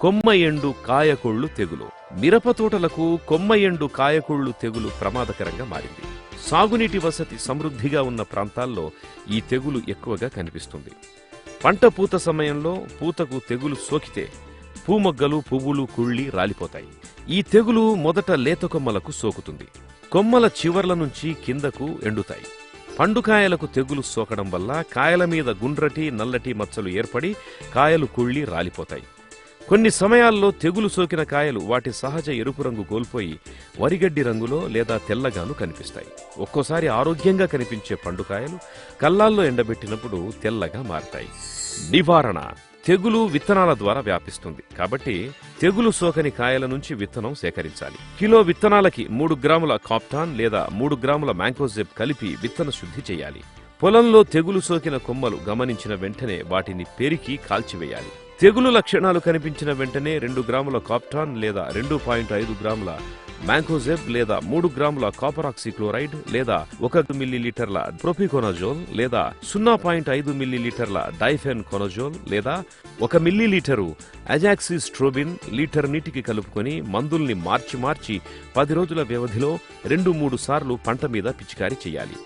కొమ్మ ఎండు కాయకొళ్ళు తెగులు. మిరప తోటలకు కొమ్మ ఎండు కాయకొళ్ళు తెగులు ప్రమాదకరంగా మారింది. సాగునీటి వసతి సమృద్ధిగా ఉన్న ప్రాంతాల్లో ఈ తెగులు ఎక్కువగా కనిపిస్తుంది. పంట పూత సమయంలో పూతకు తెగులు సోకితే పూమొగ్గలు పువ్వులు కుళ్ళి రాలిపోతాయి. ఈ తెగులు మొదట లేత కొమ్మలకు సోకుతుంది. కొమ్మల చివర్ల నుంచి కిందకు ఎండుతాయి. పండుకాయలకు తెగులు సోకడం వల్ల కాయల మీద గుండ్రటి నల్లటి మచ్చలు ఏర్పడి కాయలు కుళ్ళి రాలిపోతాయి. కొన్ని సమయాల్లో తెగులు సోకిన కాయలు వాటి సహజ ఎరుపు రంగు కోల్పోయి వరిగడ్డి రంగులో లేదా తెల్లగాను కనిపిస్తాయి. ఒక్కోసారి ఆరోగ్యంగా కనిపించే పండుకాయలు కల్లాల్లో ఎండబెట్టినప్పుడు తెల్లగా మారతాయి. నివారణ తెగులు విత్తనాల ద్వారా వ్యాపిస్తుంది. కాబట్టి తెగులు సోకని కాయల నుంచి విత్తనం సేకరించాలి. కిలో విత్తనాలకి మూడు గ్రాముల కాప్టాన్ లేదా మూడు గ్రాముల మ్యాంకోజెబ్ కలిపి విత్తన శుద్ధి చేయాలి. పొలంలో తెగులు సోకిన కొమ్మలు గమనించిన వెంటనే వాటిని పెరికి కాల్చివేయాలి. తెగులు లక్షణాలు కనిపించిన వెంటనే రెండు గ్రాముల కాప్టాన్ లేదా రెండు పాయింట్ ఐదు గ్రాముల మ్యాంకోజెబ్ లేదా మూడు గ్రాముల కాపరాక్సిక్లోరైడ్ లేదా ఒక మిల్లీలీటర్ల ప్రొపికోనజోల్ లేదా సున్నా పాయింట్ ఐదు మిల్లీలీటర్ల డైఫెన్ కొనజోల్ లేదా ఒక మిల్లీలీటరు అజాక్సిస్ట్రోబిన్ లీటర్ నీటికి కలుపుకొని మందుల్ని మార్చి మార్చి పది రోజుల వ్యవధిలో రెండు మూడు సార్లు పంట మీద పిచికారీ చేయాలి.